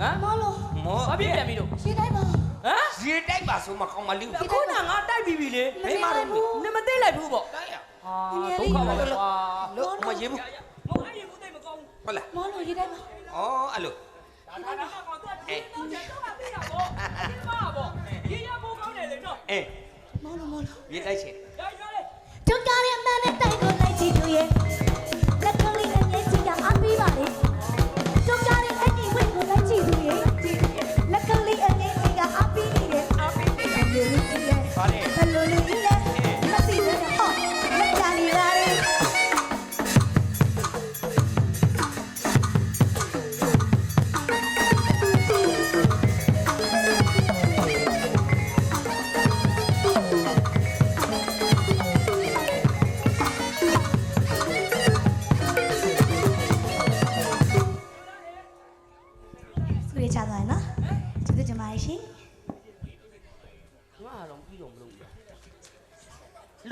ဟမ်မောလို့မောဘာဖြစ်ပြန်ပြီလို့ရှင်းတိုင်းပါဟမ်ရေတိုက်ပါဆိုမကောင်းမလေးအခုနငါတိုက်ပြီးပြီလေမနေနိုင်ဘူးနေမသိလိုက်ဘူးပေါ့တိုက်ရဟာဒုက္ခပါပဲကွာလို့မရေဘူးမဟုတ်အဲ့ဒီဘူးသိမကောင်းဘူးဟုတ်လားမောလို့ရေးတိုင်းပါဩအဲ့လိုဒါကကောင်တော့ဒီတော့ကျတော့သိတာပေါ့ဒီမှာပေါ့ရေရမိုးကောင်းတယ်လေနော်အေးမောလို့မောလို့ရေတိုက်ချင်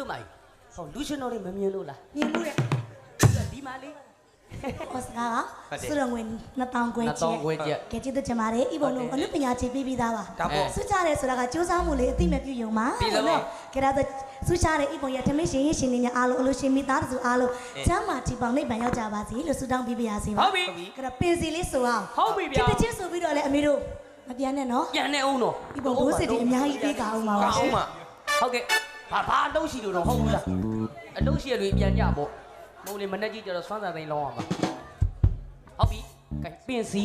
လူမိုင်ဟောလူရှင်တော်တွေမမြင်လို့လားမြင်မှုတဲ့ဒီမှာလေးဟောစကားကစုရငွေ2000ခွဲ2000ခွဲကျပ်ကဲကျေးဇူးတင်ပါတယ်ဤဘုံတို့အနုပညာချေပေးပြီးသားပါဒါပေါ့ဆွချရဲဆိုတာကစူးစမ်းမှုလေးအသိမဲ့ပြုယုံပါပြီးတော့ကဲဒါဆိုစူးချရဲဤဘုံရဓမ္မရှင်ရှင်နေများအားလုံးအလို့ရှင်မိသားစုအားလုံးချမ်းမာတီပေါင်နိဗ္ဗာန်ရောက်ကြပါစေလို့ဆုတောင်းပေးပါရစေပါဟုတ်ပြီကဲဒါပင်စီလေးဆိုအောင်ဟုတ်ပြီဗျာတချင်းဆိုပြီးတော့လေအမေတို့မပြန်နဲ့နော်ပြန်နေအောင်တော့ဤဘုံဘိုးစစ်တီအများကြီးပြေးကြအောင်ပါပါကောရှင်င်းမဟုတ်ကဲ့ ဘာဘာအလုပ်ရှိလို့တော့ဟုတ်ဘူးလားအလုပ်ရှိရတွေပြန်ကြပေါ့မဟုတ်လေမနေ့ကြီးကျတော့စွမ်းစာသိန်းလောင်းအောင်ပါဟုတ်ပြီကဲပင်စီ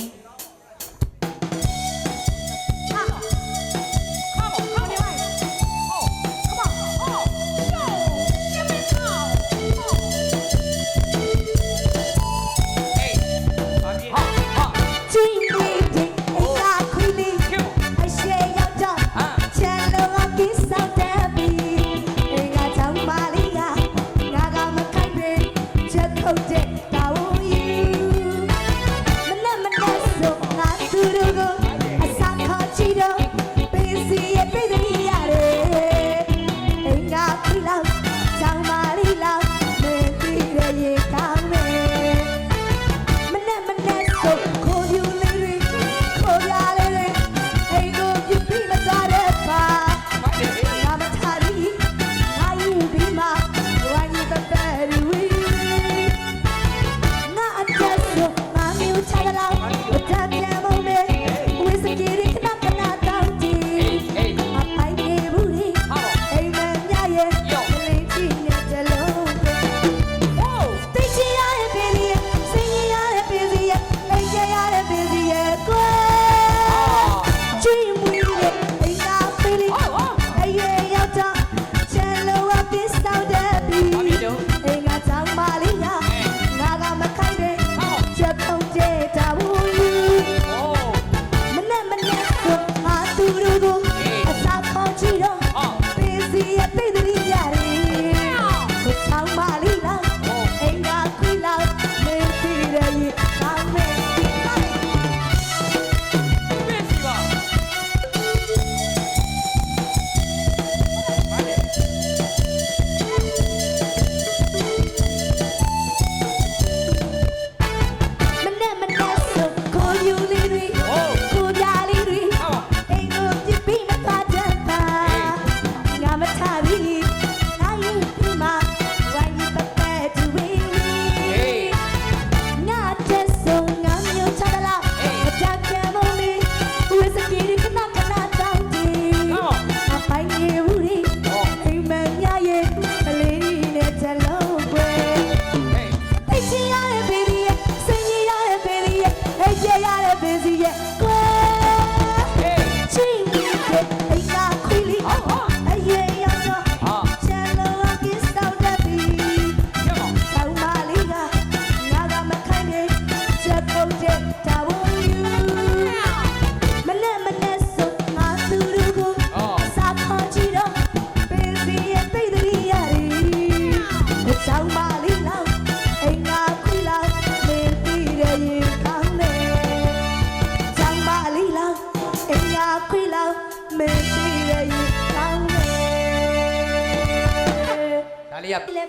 မင်းပြီးရရင်ကောင်းတယ်ဒါလေးက